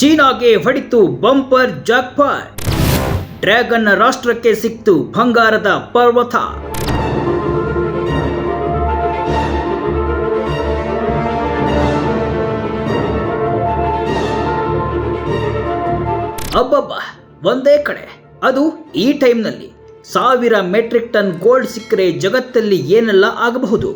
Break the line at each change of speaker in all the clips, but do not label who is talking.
ಚೀನಾಗೆ ಹೊಡಿತು bumper jackpot dragon ರಾಷ್ಟ್ರಕ್ಕೆ ಸಿಕ್ತು ಬಂಗಾರದ ಪರ್ವತ. ಅಬ್ಬಬ್ಬ, ಒಂದೇ ಕಡೆ. ಅದು ಈ ಟೈಮ್ನಲ್ಲಿ ಸಾವಿರ ಮೆಟ್ರಿಕ್ ಟನ್ ಗೋಲ್ಡ್ ಸಿಕ್ಕರೆ ಜಗತ್ತಲ್ಲಿ ಏನೆಲ್ಲ ಆಗಬಹುದು?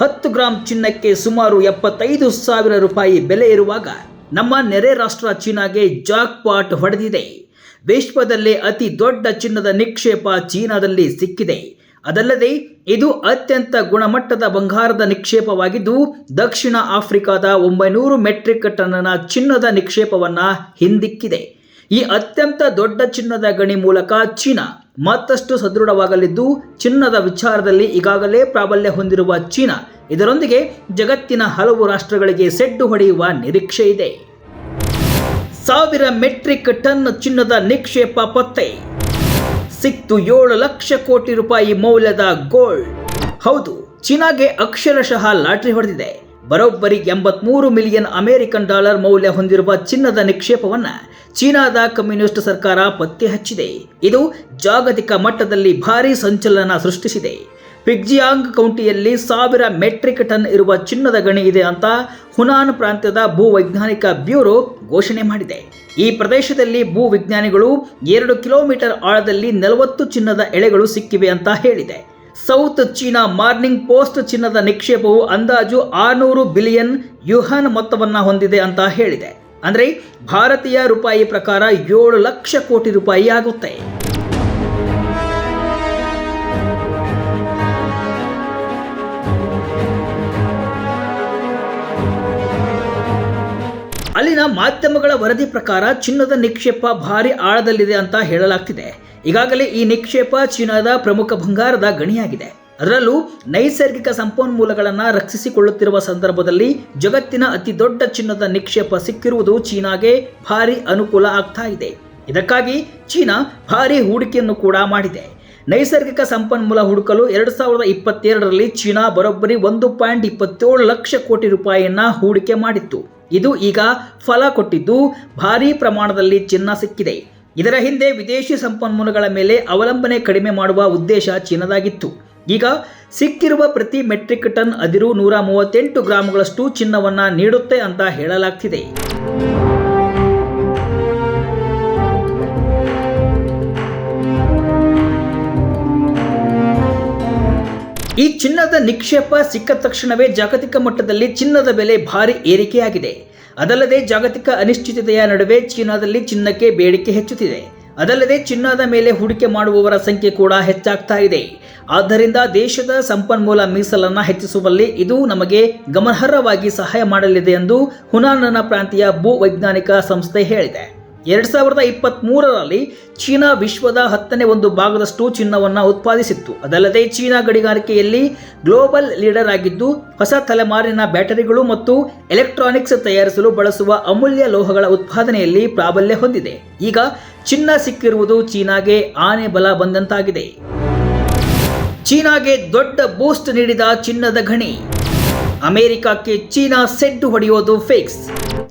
ಹತ್ತು ಗ್ರಾಂ ಚಿನ್ನಕ್ಕೆ ಸುಮಾರು ಎಪ್ಪತ್ತೈದು ಸಾವಿರ ರೂಪಾಯಿ ಬೆಲೆ ಇರುವಾಗ ನಮ್ಮ ನೆರೆ ರಾಷ್ಟ್ರ ಚೀನಾಗೆ ಜಾಕ್ ಪಾಟ್ ಹೊಡೆದಿದೆ. ವಿಶ್ವದಲ್ಲೇ ಅತಿ ದೊಡ್ಡ ಚಿನ್ನದ ನಿಕ್ಷೇಪ ಚೀನಾದಲ್ಲಿ ಸಿಕ್ಕಿದೆ. ಅದಲ್ಲದೆ, ಇದು ಅತ್ಯಂತ ಗುಣಮಟ್ಟದ ಬಂಗಾರದ ನಿಕ್ಷೇಪವಾಗಿದ್ದು, ದಕ್ಷಿಣ ಆಫ್ರಿಕಾದ ಒಂಬೈನೂರು ಮೆಟ್ರಿಕ್ ಟನ್ನ ಚಿನ್ನದ ನಿಕ್ಷೇಪವನ್ನು ಹಿಂದಿಕ್ಕಿದೆ. ಈ ಅತ್ಯಂತ ದೊಡ್ಡ ಚಿನ್ನದ ಗಣಿ ಮೂಲಕ ಚೀನಾ ಮತ್ತಷ್ಟು ಸದೃಢವಾಗಲಿದ್ದು ಚಿನ್ನದ ವಿಚಾರದಲ್ಲಿ ಈಗಾಗಲೇ ಪ್ರಾಬಲ್ಯ ಹೊಂದಿರುವ ಚೀನಾ. ಇದರೊಂದಿಗೆ ಜಗತ್ತಿನ ಹಲವು ರಾಷ್ಟ್ರಗಳಿಗೆ ಸೆಡ್ಡು ಹೊಡೆಯುವ ನಿರೀಕ್ಷೆ ಇದೆ. ಸಾವಿರ ಮೆಟ್ರಿಕ್ ಟನ್ ಚಿನ್ನದ ನಿಕ್ಷೇಪ ಪತ್ತೆ. ಸಿಕ್ತು ಏಳು ಲಕ್ಷ ಕೋಟಿ ರೂಪಾಯಿ ಮೌಲ್ಯದ ಗೋಲ್ಡ್. ಹೌದು, ಚೀನಾಗೆ ಅಕ್ಷರಶಃ ಲಾಟ್ರಿ ಹೊಡೆದಿದೆ. ಬರೋಬ್ಬರಿ ಎಂಬತ್ಮೂರು ಮಿಲಿಯನ್ ಅಮೆರಿಕನ್ ಡಾಲರ್ ಮೌಲ್ಯ ಹೊಂದಿರುವ ಚಿನ್ನದ ನಿಕ್ಷೇಪವನ್ನ ಚೀನಾದ ಕಮ್ಯುನಿಸ್ಟ್ ಸರ್ಕಾರ ಪತ್ತೆ ಹಚ್ಚಿದೆ. ಇದು ಜಾಗತಿಕ ಮಟ್ಟದಲ್ಲಿ ಭಾರೀ ಸಂಚಲನ ಸೃಷ್ಟಿಸಿದೆ. ಪಿಗ್ಜಿಯಾಂಗ್ ಕೌಂಟಿಯಲ್ಲಿ ಸಾವಿರ ಮೆಟ್ರಿಕ್ ಟನ್ ಇರುವ ಚಿನ್ನದ ಗಣಿ ಇದೆ ಅಂತ ಹುನಾನ್ ಪ್ರಾಂತ್ಯದ ಭೂವೈಜ್ಞಾನಿಕ ಬ್ಯೂರೋ ಘೋಷಣೆ ಮಾಡಿದೆ. ಈ ಪ್ರದೇಶದಲ್ಲಿ ಭೂ ವಿಜ್ಞಾನಿಗಳು ಎರಡು ಕಿಲೋಮೀಟರ್ ಆಳದಲ್ಲಿ ನಲವತ್ತು ಚಿನ್ನದ ಎಳೆಗಳು ಸಿಕ್ಕಿವೆ ಅಂತ ಹೇಳಿದೆ. ಸೌತ್ ಚೀನಾ ಮಾರ್ನಿಂಗ್ ಪೋಸ್ಟ್ ಚಿನ್ನದ ನಿಕ್ಷೇಪವು ಅಂದಾಜು ಆರುನೂರು ಬಿಲಿಯನ್ ಯುಹಾನ್ ಮೊತ್ತವನ್ನು ಹೊಂದಿದೆ ಅಂತ ಹೇಳಿದೆ. ಅಂದರೆ ಭಾರತೀಯ ರೂಪಾಯಿ ಪ್ರಕಾರ ಏಳು ಲಕ್ಷ ಕೋಟಿ ರೂಪಾಯಿ ಆಗುತ್ತೆ. ಅಲ್ಲಿನ ಮಾಧ್ಯಮಗಳ ವರದಿ ಪ್ರಕಾರ ಚಿನ್ನದ ನಿಕ್ಷೇಪ ಭಾರಿ ಆಳದಲ್ಲಿದೆ ಅಂತ ಹೇಳಲಾಗ್ತಿದೆ. ಈಗಾಗಲೇ ಈ ನಿಕ್ಷೇಪ ಚೀನಾದ ಪ್ರಮುಖ ಬಂಗಾರದ ಗಣಿಯಾಗಿದೆ. ಅದರಲ್ಲೂ ನೈಸರ್ಗಿಕ ಸಂಪನ್ಮೂಲಗಳನ್ನು ರಕ್ಷಿಸಿಕೊಳ್ಳುತ್ತಿರುವ ಸಂದರ್ಭದಲ್ಲಿ ಜಗತ್ತಿನ ಅತಿ ದೊಡ್ಡ ಚಿನ್ನದ ನಿಕ್ಷೇಪ ಸಿಕ್ಕಿರುವುದು ಚೀನಾಗೆ ಭಾರಿ ಅನುಕೂಲ ಆಗ್ತಾ ಇದೆ. ಇದಕ್ಕಾಗಿ ಚೀನಾ ಭಾರಿ ಹೂಡಿಕೆಯನ್ನು ಕೂಡ ಮಾಡಿದೆ. ನೈಸರ್ಗಿಕ ಸಂಪನ್ಮೂಲ ಹುಡುಕಲು ಎರಡು ಸಾವಿರದ ಇಪ್ಪತ್ತೆರಡರಲ್ಲಿ ಚೀನಾ ಬರೋಬ್ಬರಿ ಒಂದು ಪಾಯಿಂಟ್ ಇಪ್ಪತ್ತೇಳು ಲಕ್ಷ ಕೋಟಿ ರೂಪಾಯಿಯನ್ನು ಹೂಡಿಕೆ ಮಾಡಿತ್ತು. ಇದು ಈಗ ಫಲ ಕೊಟ್ಟಿದ್ದು ಭಾರೀ ಪ್ರಮಾಣದಲ್ಲಿ ಚಿನ್ನ ಸಿಕ್ಕಿದೆ. ಇದರ ಹಿಂದೆ ವಿದೇಶಿ ಸಂಪನ್ಮೂಲಗಳ ಮೇಲೆ ಅವಲಂಬನೆ ಕಡಿಮೆ ಮಾಡುವ ಉದ್ದೇಶ ಚೀನಾದಾಗಿತ್ತು. ಈಗ ಸಿಕ್ಕಿರುವ ಪ್ರತಿ ಮೆಟ್ರಿಕ್ ಟನ್ ಅದಿರು ನೂರ ಮೂವತ್ತೆಂಟು ಗ್ರಾಂಗಳಷ್ಟು ಚಿನ್ನವನ್ನ ನೀಡುತ್ತೆ ಅಂತ ಹೇಳಲಾಗ್ತಿದೆ. ಈ ಚಿನ್ನದ ನಿಕ್ಷೇಪ ಸಿಕ್ಕ ತಕ್ಷಣವೇ ಜಾಗತಿಕ ಮಟ್ಟದಲ್ಲಿ ಚಿನ್ನದ ಬೆಲೆ ಭಾರಿ ಏರಿಕೆಯಾಗಿದೆ. ಅದಲ್ಲದೆ ಜಾಗತಿಕ ಅನಿಶ್ಚಿತತೆಯ ನಡುವೆ ಚೀನಾದಲ್ಲಿ ಚಿನ್ನಕ್ಕೆ ಬೇಡಿಕೆ ಹೆಚ್ಚುತ್ತಿದೆ. ಅದಲ್ಲದೆ ಚಿನ್ನದ ಮೇಲೆ ಹೂಡಿಕೆ ಮಾಡುವವರ ಸಂಖ್ಯೆ ಕೂಡ ಹೆಚ್ಚಾಗ್ತಾ ಇದೆ. ಆದ್ದರಿಂದ ದೇಶದ ಸಂಪನ್ಮೂಲ ಮೀಸಲನ್ನ ಹೆಚ್ಚಿಸುವಲ್ಲಿ ಇದು ನಮಗೆ ಗಮನಾರ್ಹವಾಗಿ ಸಹಾಯ ಮಾಡಲಿದೆ ಎಂದು ಹುನಾನನ ಪ್ರಾಂತೀಯ ಭೂ ವೈಜ್ಞಾನಿಕ ಸಂಸ್ಥೆ ಹೇಳಿದೆ. ಎರಡ್ ಸಾವಿರದ ಇಪ್ಪತ್ತ್ ಮೂರರಲ್ಲಿ ಚೀನಾ ವಿಶ್ವದ ಹತ್ತನೇ ಒಂದು ಭಾಗದಷ್ಟು ಚಿನ್ನವನ್ನು ಉತ್ಪಾದಿಸಿತ್ತು. ಅದಲ್ಲದೆ ಚೀನಾ ಗಣಿಗಾರಿಕೆಯಲ್ಲಿ ಗ್ಲೋಬಲ್ ಲೀಡರ್ ಆಗಿದ್ದು, ಹೊಸ ತಲೆಮಾರಿನ ಬ್ಯಾಟರಿಗಳು ಮತ್ತು ಎಲೆಕ್ಟ್ರಾನಿಕ್ಸ್ ತಯಾರಿಸಲು ಬಳಸುವ ಅಮೂಲ್ಯ ಲೋಹಗಳ ಉತ್ಪಾದನೆಯಲ್ಲಿ ಪ್ರಾಬಲ್ಯ ಹೊಂದಿದೆ. ಈಗ ಚಿನ್ನ ಸಿಕ್ಕಿರುವುದು ಚೀನಾಗೆ ಆನೆ ಬಲ ಬಂದಂತಾಗಿದೆ. ಚೀನಾಗೆ ದೊಡ್ಡ ಬೂಸ್ಟ್ ನೀಡಿದ ಚಿನ್ನದ ಗಣಿ. ಅಮೆರಿಕಕ್ಕೆ ಚೀನಾ ಸೆಡ್ಡು ಹೊಡೆಯೋದು ಫಿಕ್ಸ್.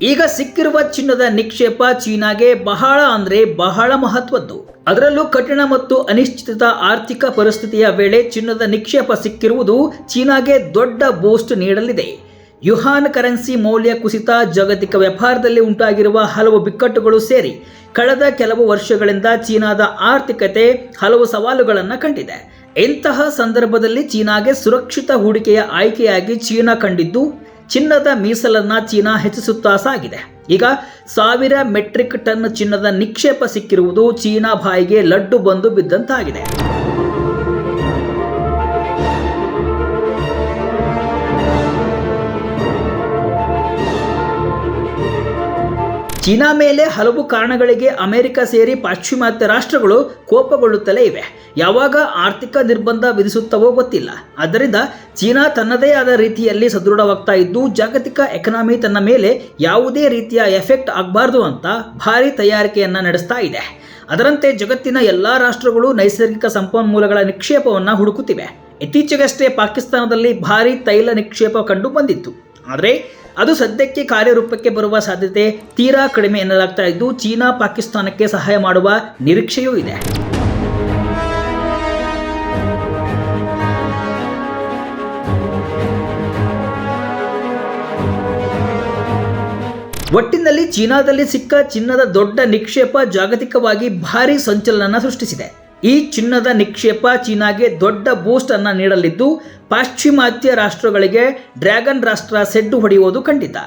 ಈಗ ಸಿಕ್ಕಿರುವ ಚಿನ್ನದ ನಿಕ್ಷೇಪ ಚೀನಾಗೆ ಬಹಳ ಅಂದ್ರೆ ಬಹಳ ಮಹತ್ವದ್ದು. ಅದರಲ್ಲೂ ಕಠಿಣ ಮತ್ತು ಅನಿಶ್ಚಿತ ಆರ್ಥಿಕ ಪರಿಸ್ಥಿತಿಯ ವೇಳೆ ಚಿನ್ನದ ನಿಕ್ಷೇಪ ಸಿಕ್ಕಿರುವುದು ಚೀನಾಗೆ ದೊಡ್ಡ ಬೂಸ್ಟ್ ನೀಡಲಿದೆ. ಯುಹಾನ್ ಕರೆನ್ಸಿ ಮೌಲ್ಯ ಕುಸಿತ ಜಾಗತಿಕ ವ್ಯಾಪಾರದಲ್ಲಿ ಉಂಟಾಗಿರುವ ಹಲವು ಬಿಕ್ಕಟ್ಟುಗಳು ಸೇರಿ ಕಳೆದ ಕೆಲವು ವರ್ಷಗಳಿಂದ ಚೀನಾದ ಆರ್ಥಿಕತೆ ಹಲವು ಸವಾಲುಗಳನ್ನು ಕಂಡಿದೆ. ಇಂತಹ ಸಂದರ್ಭದಲ್ಲಿ ಚೀನಾಗೆ ಸುರಕ್ಷಿತ ಹೂಡಿಕೆಯ ಆಯ್ಕೆಯಾಗಿ ಚೀನಾ ಕಂಡಿದ್ದು ಚಿನ್ನದ ಮೀಸಲನ್ನ ಚೀನಾ ಹೆಚ್ಚಿಸುತ್ತಾ ಸಾಗಿದೆ. ಈಗ ಸಾವಿರ ಮೆಟ್ರಿಕ್ ಟನ್ ಚಿನ್ನದ ನಿಕ್ಷೇಪ ಸಿಕ್ಕಿರುವುದು ಚೀನಾ ಬಾಯಿಗೆ ಲಡ್ಡು ಬಂದು ಬಿದ್ದಂತಾಗಿದೆ. ಚೀನಾ ಮೇಲೆ ಹಲವು ಕಾರಣಗಳಿಗೆ ಅಮೆರಿಕ ಸೇರಿ ಪಾಶ್ಚಿಮಾತ್ಯ ರಾಷ್ಟ್ರಗಳು ಕೋಪಗೊಳ್ಳುತ್ತಲೇ ಇವೆ. ಯಾವಾಗ ಆರ್ಥಿಕ ನಿರ್ಬಂಧ ವಿಧಿಸುತ್ತವೋ ಗೊತ್ತಿಲ್ಲ. ಆದ್ದರಿಂದ ಚೀನಾ ತನ್ನದೇ ಆದ ರೀತಿಯಲ್ಲಿ ಸದೃಢವಾಗ್ತಾ ಇದ್ದು, ಜಾಗತಿಕ ಎಕನಾಮಿ ತನ್ನ ಮೇಲೆ ಯಾವುದೇ ರೀತಿಯ ಎಫೆಕ್ಟ್ ಆಗಬಾರ್ದು ಅಂತ ಭಾರಿ ತಯಾರಿಕೆಯನ್ನು ನಡೆಸ್ತಾ ಇದೆ. ಅದರಂತೆ ಜಗತ್ತಿನ ಎಲ್ಲ ರಾಷ್ಟ್ರಗಳು ನೈಸರ್ಗಿಕ ಸಂಪನ್ಮೂಲಗಳ ನಿಕ್ಷೇಪವನ್ನು ಹುಡುಕುತ್ತಿವೆ. ಇತ್ತೀಚೆಗಷ್ಟೇ ಪಾಕಿಸ್ತಾನದಲ್ಲಿ ಭಾರಿ ತೈಲ ನಿಕ್ಷೇಪ ಕಂಡು ಬಂದಿತ್ತು. ಆದರೆ ಅದು ಸದ್ಯಕ್ಕೆ ಕಾರ್ಯರೂಪಕ್ಕೆ ಬರುವ ಸಾಧ್ಯತೆ ತೀರಾ ಕಡಿಮೆ ಎನ್ನಲಾಗ್ತಾ ಇದ್ದು ಚೀನಾ ಪಾಕಿಸ್ತಾನಕ್ಕೆ ಸಹಾಯ ಮಾಡುವ ನಿರೀಕ್ಷೆಯೂ ಇದೆ. ಒಟ್ಟಿನಲ್ಲಿ ಚೀನಾದಲ್ಲಿ ಸಿಕ್ಕ ಚಿನ್ನದ ದೊಡ್ಡ ನಿಕ್ಷೇಪ ಜಾಗತಿಕವಾಗಿ ಭಾರಿ ಸಂಚಲನ ಸೃಷ್ಟಿಸಿದೆ. ಈ ಚಿನ್ನದ ನಿಕ್ಷೇಪ ಚೀನಾಗೆ ದೊಡ್ಡ ಬೂಸ್ಟ್ ಅನ್ನು ನೀಡಲಿದ್ದು, ಪಾಶ್ಚಿಮಾತ್ಯ ರಾಷ್ಟ್ರಗಳಿಗೆ ಡ್ರ್ಯಾಗನ್ ರಾಷ್ಟ್ರ ಸೆಡ್ಡು ಹೊಡೆಯುವುದು ಖಂಡಿತ.